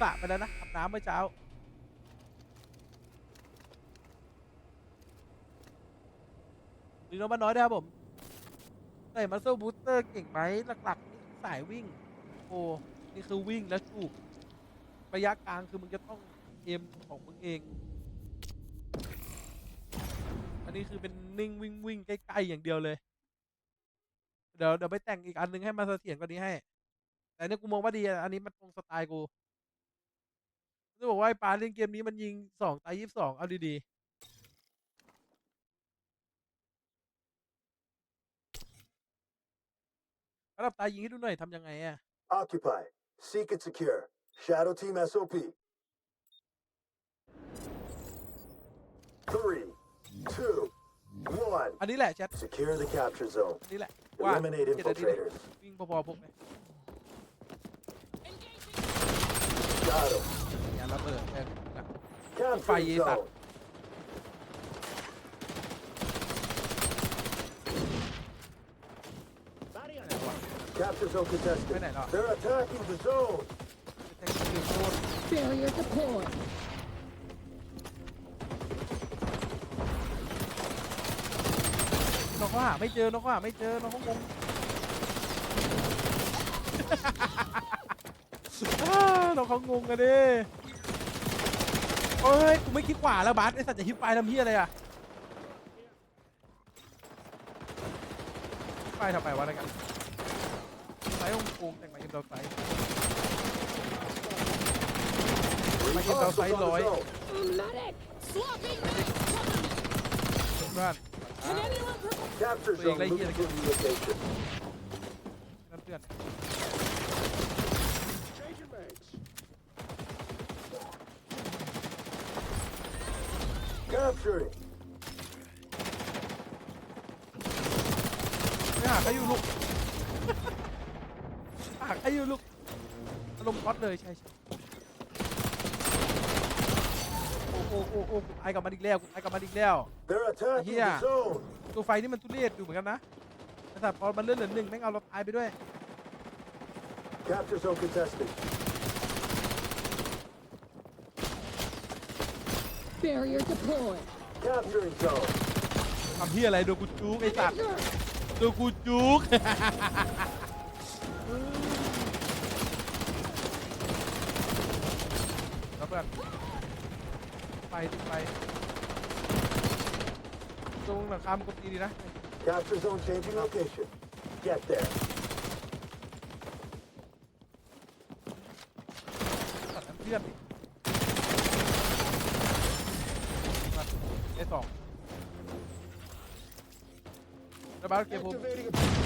สระไปแล้วนะอาบน้ำเมื่อเช้าหรือน้องมันน้อยนะครับผมใส่มัสเซลบูสเตอร์เก่งไหมหลักๆนี่สายวิ่ง โอ้ นี่คือวิ่งและจูบระยะกลางคือมึงจะต้องเอ็มของมึงเอง อันนี้คือเป็นนิ่งวิ่งวิ่งใกล้ๆอย่างเดียวเลย เดี๋ยวเดี๋ยวไปแต่งอีกอันนึงให้มันเสถียรกว่านี้ให้ แต่เนี่ยกูมองว่าดีอะอันนี้มันตรงสไตล์กู จะบอกว่าไอ้ปาเล่นเกมนี้มันยิงสองตายยี่สิบสองเอาดีๆ ระดับตายยิงให้ดูหน่อยทำยังไงอะ Occupy. Seek and secure. Shadow Team SOP. Three, two, one. อันนี้แหละแชท Secure the capture zone. อันนี้แหละว่า Eliminate เจ็ดนาทีเลย infiltrators. วิ่งพอๆพวกเลย Got him. อย่าระเบิดแทนนะ Capturing Fire that. zone. Capture zone contested. Cái này nọ. They're attacking the zone. แทงคิวโคตร Barrier deployed. น้องเขาหาไม่เจอน้องเขาหาไม่เจอน้องเขางงอ้าน้องเขางงกันดิ เฮ้ย กูไม่คิดขวาแล้วบาสไอสัตว์จะฮิปไปทำเพี้ยอะไรอะไปทำไมวะอะไรกันไซส์องโกงแต่งมาเอ็มดาวไซส์ Three Mày nhìn tao hostiles thấy on the rồi. zone. Medic. Swapping mags. Cover me. เพื่อน Can anyone provide? Capture Wait, zone like moving here, to the location. นั่นเพื่อน Capturing. ไม่หาใครอยู่ลูกหาใครอยู่ลูกอารมณ์ก๊อตเลยใช่ใช่โอ้โอ้โอ้โอ้กูตายกับมันอีกแล้วกูตายกับมันอีกแล้ว They're attacking Here. the zone. ตัวไฟนี่มันทุเรศอยู่เหมือนกันนะแต่สัตว์พอมันเลื่อนเหลือหนึ่งแม่งเอาเราตายไปด้วย Capture zone contested. Barrier deployed. Capturing zone. ทำที่อะไรดูกูจุกไอ้สัตว์ดูกูจุก แล้วเพื่อนไปติดไป ตรงหลังคามันกดตีดีนะ Capture zone changing location. Get there. ตัดน้ำเพื่อนดิมาได้ สองแล้วบ้านเกมผม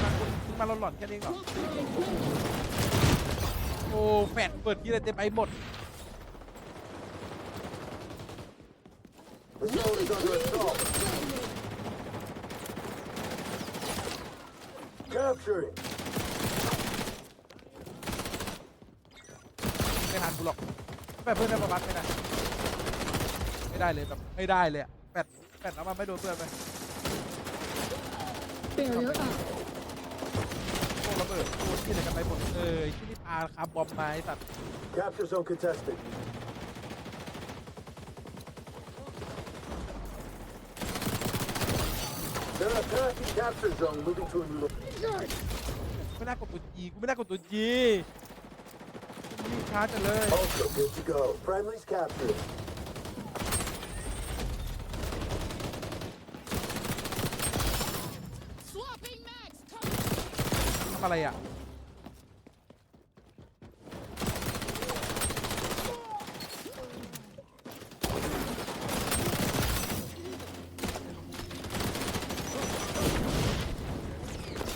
มาคุณมาหล่อนๆแค่นี้เองเหรอโอ้แฟดเปิดที่อะไรเต็มไปหมด The zone is under assault. Capturing. ไม่ทันกูหรอกแบบเพื่อนได้ประมาณไม่ได้ไม่ได้เลยแบบไม่ได้เลยอะ แฟดแฟดแล้วมันไม่โดนเพื่อนไป Barrier up. พวกระเบิดพวกที่อะไรกันไปหมดเออที่นี่ปาคาร์บอมมาไอ้สัตว์ Capture zone contested. They're attacking capture zone, moving to a new location. ไม่น่ากดตัวจีกูไม่น่ากดตัวจีนี่ช้าจังเลย Also good to go. Friendly's captured. Swapping mags. Cover me. ทำ อะไรอะ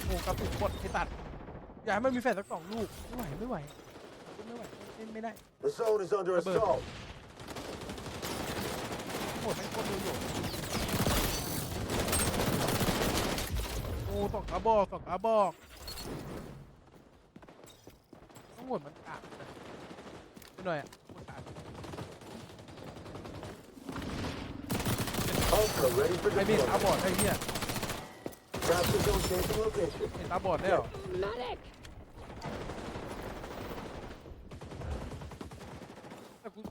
โอ้กระปุกกดไอ้ตัด อย่าให้มันมีแฟนสักสองลูก ไม่ไหว ไม่ไหว ไม่ไหวเล่นไม่ได้ The zone is under Robert. assault. โหดแม่งโคตรเร็วอยู่โอ้สองกระบอกสองกระบอก ต้องโหดมันกาดนะไม่หน่อยอะโคตรกาด Ultra ready for ไอ้มีดตา deployment. บอดไอ้เหี้ย Capture zone changing location. เห็นตาบอดได้เหรอ Medic.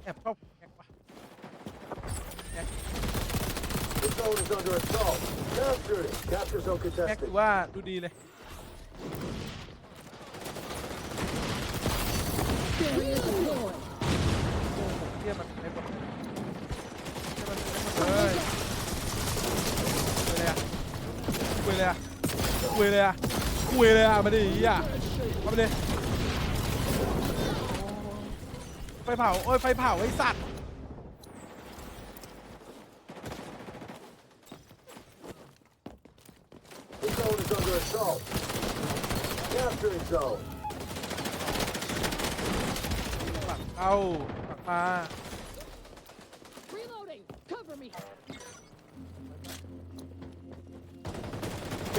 แอบชอบแอกว่ะ The zone is under assault. Capture it. Capture zone แอกถื contested. อว่าดูดีเลย Barrier deployed. เที่ยมันไปหมด เลยเที่ยมันไปหมดเลยคุยเลยอะคุยเลยอะคุยเลยอะคุยเลยอะมาดิอีอะมาดิไฟเผาโอ้ยไฟเผาไอ้สัตว์เข้าหลังมา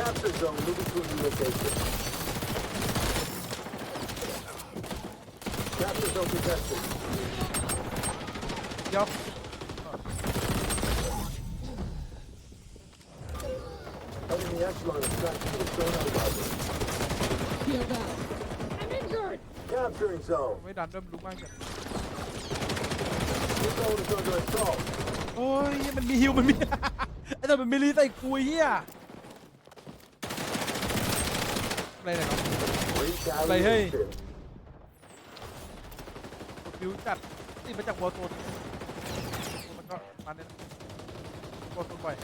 Capture zone moving to a new location. Capture zone contested. เดี๋ยว Enemy echelon is tracking to the zone outlaws. Heal that. I'm injured. Capturing zone. ไม่ดันด้วยมันรู้มากจัง The zone is under assault. โอ้ย มันมีฮิว มันมี ไอ้แต่มันมีรีใส่กูไอ้เฮีย อะไรเนี่ยครับ Retaliation. ฮิวจัดนี่มาจากวอลโซนมันก็มาเนี่ยวอลโซนบ่อย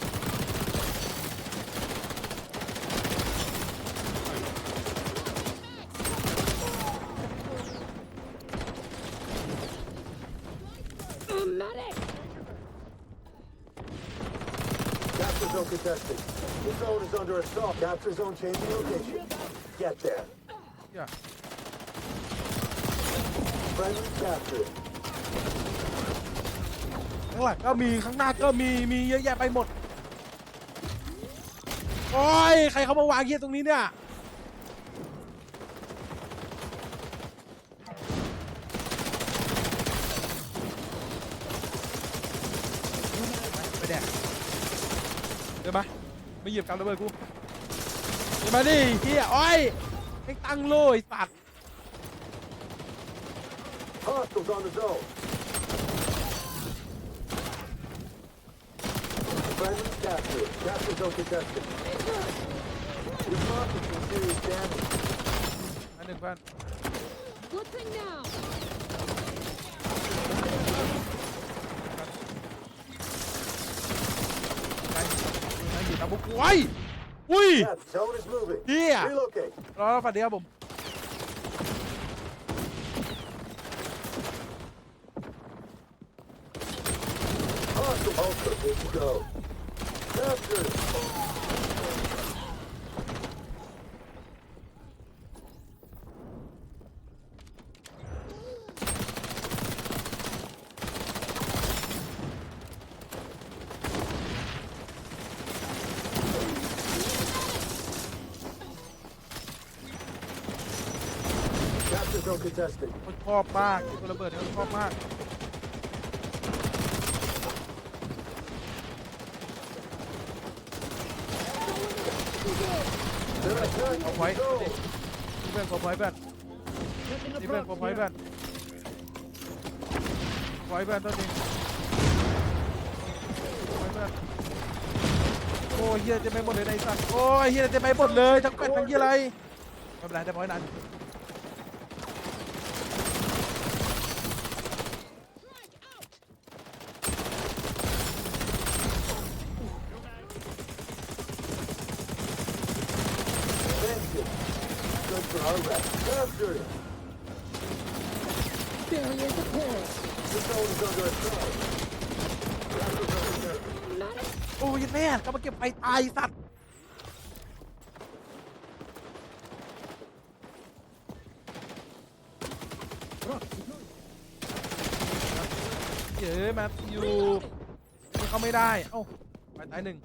A medic. Capture zone contested. The zone is under assault. Capture zone changing location. Get there. เฮีย Friendly captured. ข้างหลังก็มีข้างหน้าก็มีมีเยอะแยะไปหมด โอ้ยใครเขามาวางเฮียตรงนี้เนี่ย ไปแดกเดี๋ยวมาไม่เหยียบกับระเบิดกูเดี๋ยว มาดิเฮียโอ้ยให้ตั้งโล่ไอ้สัตว์ Hostiles on the zone. Friendly captured. Capture zone contested. We've lost some serious damage. อันหนึ่งเพื่อน Blitzing now. ไอ้ไอ้อยู่ตามบุกไว้ อุ้ย Yeah, the zone is moving. Yeah. Relocate. รอฝันดีครับผม Hostile Ultra, good to go. Captured. So contested. เขาชอบมากตัวระเบิดเขาชอบมาก They're attacking เอาไว้ the นี่เพื่อนขอไว้เพื่อนนี่เพื่อนขอไว้เพื่อนไว้เพื่อนตัวนี้ไว้เพื่อนโอ้ยเฮียจะไม่หมดเลยไอ้สัตว์โอ้ยเฮียจะไม่หมดเลยทั้งเป็ดทั้งเฮียอะไรไม่เป็นไรได้พอยนาน Attention. Good for our rep. Captured. Barrier deployed. The zone is under assault. Capture zone contested. Medic. โอ้ย แม่ก็มาเก็บไปตายสัตว์เย้แมทธิวเข้าไม่ได้ เอ้าไปตายหนึ่ง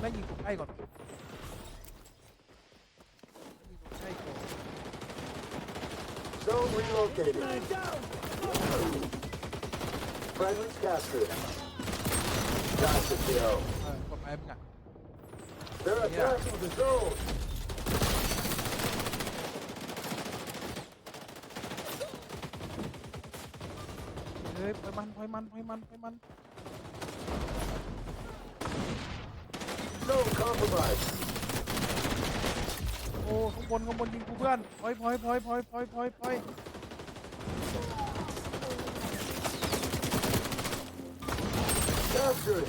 แม่งยิงผมใกล้ก่อนยิงผมใกล้ก่อน Zone relocated. Friendly's captured. Gotcha, Theo. เออกดไปมึงอะ They're attacking the zone. เฮ้ยปล่อยมันปล่อยมันปล่อยมันปล่อยมัน Zone compromised. โอ้ข้างบนข้างบนยิงกูเพื่อนพลอยพลอยพลอยพลอยพลอยพลอยพลอย Captured.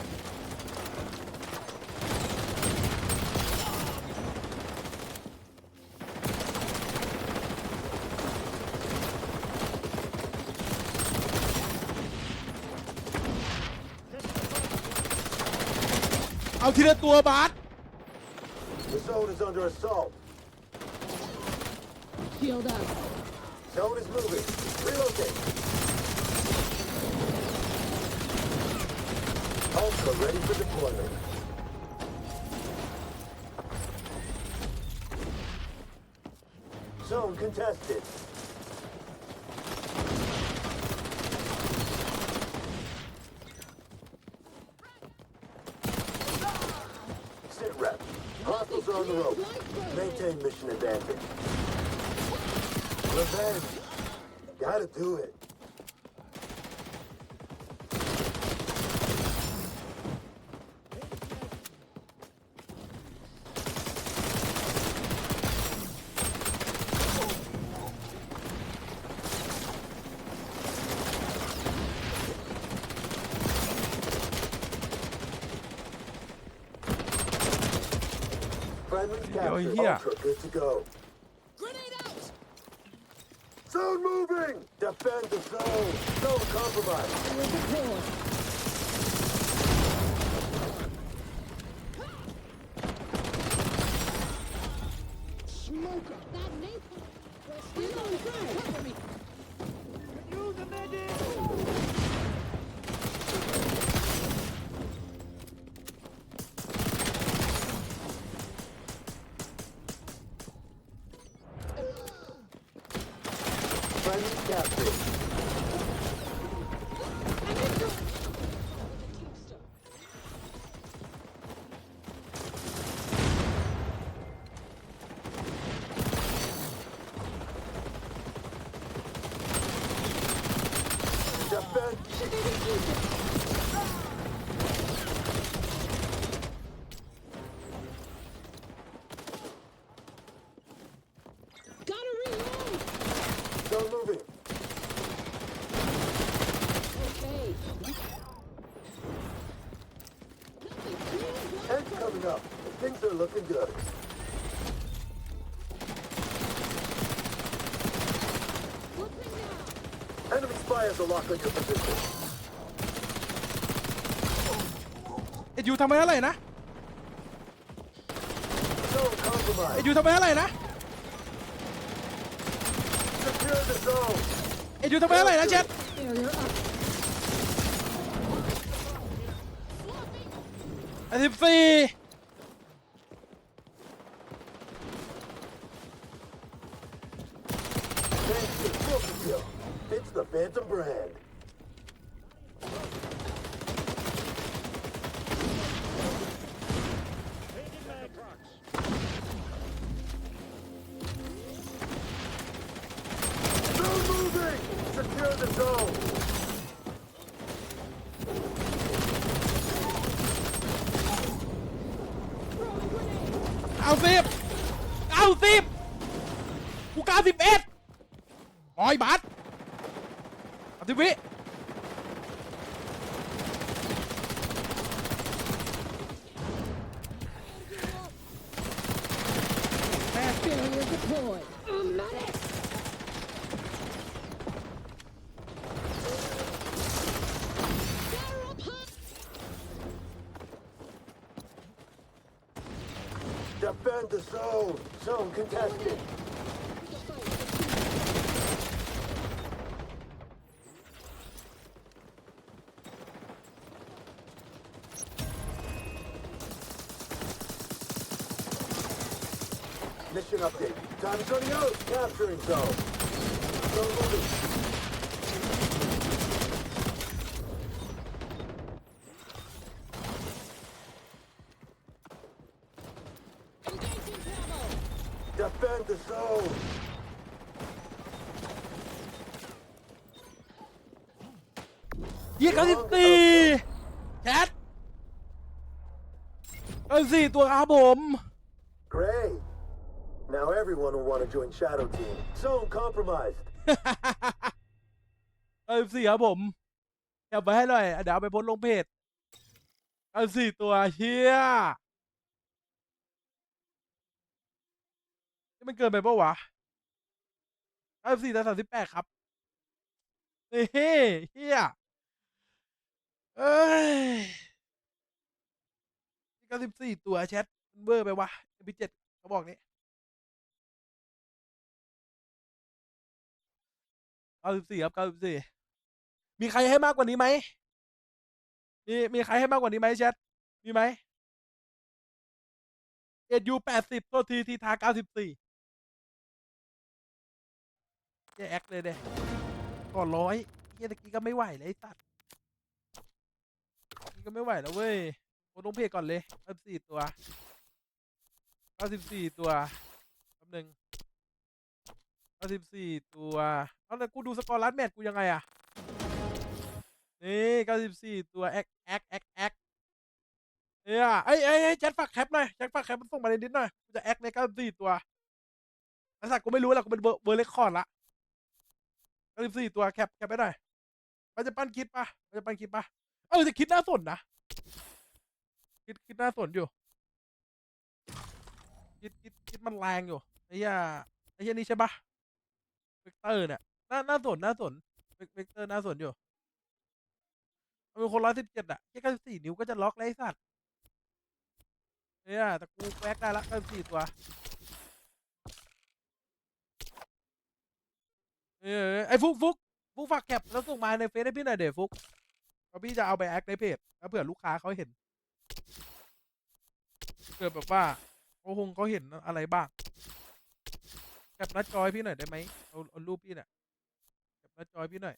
เอาทีละตัวบาส The zone is under assault. Shield up. Zone is moving. Relocate. Ultra ready for deployment. Zone contested. Sit rep. Hostiles on the rope. Maintain mission advantage. Revenge. Gotta do it. Friendly oh, capture. here. Ultra good to go. Grenade out! Zone moving! Defend the zone! Zone compromised! Friendly capture. Defend. Gotta reload. Zone moving. Okay. Heads coming up. Things are looking good. Flipping now. Enemy spies are locked on your position. เอ็ดยูทำไปเท่าไหร่นะ Zone เอ็ด compromised. ยูทำไปเท่าไหร่นะ Secure the zone. เอ็ดยูทำไปเท่าไหร่นะเช็ด Barrier up. อันสิบสี่ 90กู91ปล่อยบัตรอธิวิแม่ contested! Mission update. Time's running out. Capturing zone. เก้าสิบสี่ตัวครับผม Great. Now everyone will want to join Shadow Team. Zone compromised. เก้าสิบสี่ครับผมแคปไว้ให้หน่อยเดี๋ยวเอาไปโพสต์ลงเพจเก้าสิบสี่ตัวเฮียนี่มันเกินไปปะวะเก้าสิบสี่ต่อสามสิบแปดครับเฮ้เฮียเอ้ย เก้าสิบสี่ตัวแชทมันเบอร์ไปวะพีเจ็ดเขาบอกนี้เก้าสิบสี่ครับเก้าสิบสี่มีใครให้มากกว่านี้ไหมมีมีใครให้มากกว่านี้ไหมแชทมีไหมเอ็ดยูแปดสิบตัวทีทีทาเก้าสิบสี่แยแอคเลยเด้ก่อนร้อยเฮียตะกี้ก็ไม่ไหวเลยไอ้สัตว์ตะกี้ก็ไม่ไหวแล้วเว้ย โอนลงเพจก่อนเลยเก้าสี่ตัวเก้าสิบสี่ตัวแป๊บหนึงเก้าสิบสี่ตัวเอาแต่กูดูสกอร์ลัดแมตช์กูยังไงอะนี่เก้าสิบสี่ตัวแอคแอคแอคแอคเนี่ยไอ้ไอ้ไอ้แจ็คฝากแคปหน่อยแจ็คฝากแคปมันส่งมาในนิดหน่อยกูจะแอคในเก้าสิบสี่ตัวไอ้สัตว์กูไม่รู้แหละกูเป็นเบอร์เบอร์เลคคอร์ดละเก้าสิบสี่ตัวแคปแคปไปหน่อยมันจะปั้นคิดปะมันจะปั้นคิดปะเออจะคิดน่าสนนะ คิดคิดน่าสนอยู่ คิดคิดคิดมันแรงอยู่ไอ้เหี้ยไอ้เหี้ยนี่ใช่ปะเวกเตอร์เนี่ยน่าน่าสนน่าสนเวกเวกเตอร์น่าสนอยู่มันเป็นคนร้อยสิบเจ็ดอะแค่เก้าสิบสี่นิ้วก็จะล็อกเลยไอ้สัตว์เนี่ยแต่กูแวกได้ละเก้าสิบสี่ตัวเออไอ้ฟุกฟุกฟุกฝากแคปแล้วส่งมาในเฟซให้พี่หน่อยเดี๋ยวฟุกเพราะพี่จะเอาไปแอคในเพจแล้วเผื่อลูกค้าเขาเห็น เกิดแบบว่าเขาคงเขาเห็นอะไรบ้างแคปหน้าจอยพี่หน่อยได้ไหมเอาเอารูปพี่เนี่ยแคปหน้าจอยพี่หน่อย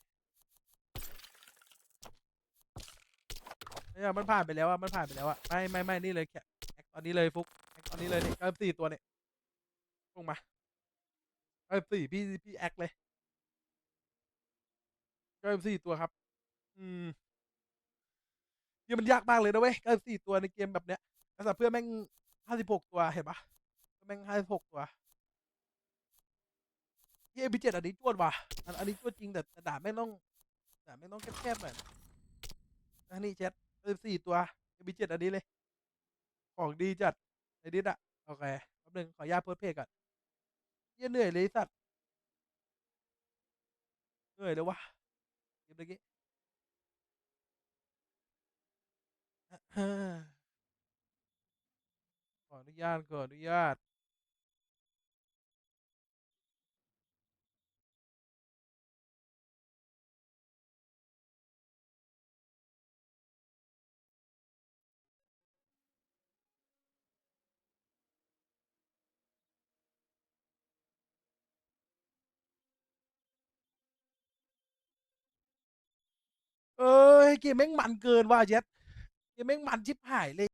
เนี่ยมันผ่านไปแล้วอะมันผ่านไปแล้วอะไม่ไม่ไม่นี่เลยแคปตอนนี้เลยฟุกแอคตอนนี้เลยนี่เก้สี่ตัวเนี่ยลงมาเก้สี่พี่พี่แอคเลยเก้าสี่ตัวครับ อืมเนี่ยมันยากมากเลยนะเว้ยเก้าสี่ตัวในเกมแบบเนี้ย กษัตริย์เพื่อนแม่งห้าสิบหกตัวเห็นปะแม่งห้าสิบหกตัวเฮ้ยพีเจ็ดอันนี้จวดว่ะอันอันนี้จวดจริงแต่แต่ด่าแม่งต้องด่าแม่งต้องแคบๆหน่อยอันนี้แชทสิบสี่ตัวพีเจ็ดอันนี้เลยของดีจัดในดิสอะโอเคแป๊บนึงขออนุญาตโพสต์เพจก่อนเหี้ยเหนื่อยเลยสัตว์เหนื่อยเลยวะเก็บตะกี้อ่ออนุ ญาตขออนุญาตเอ้ยเกมแม่งมันเกินว่ะเจ็ดเกมแม่งมันชิบหายเลย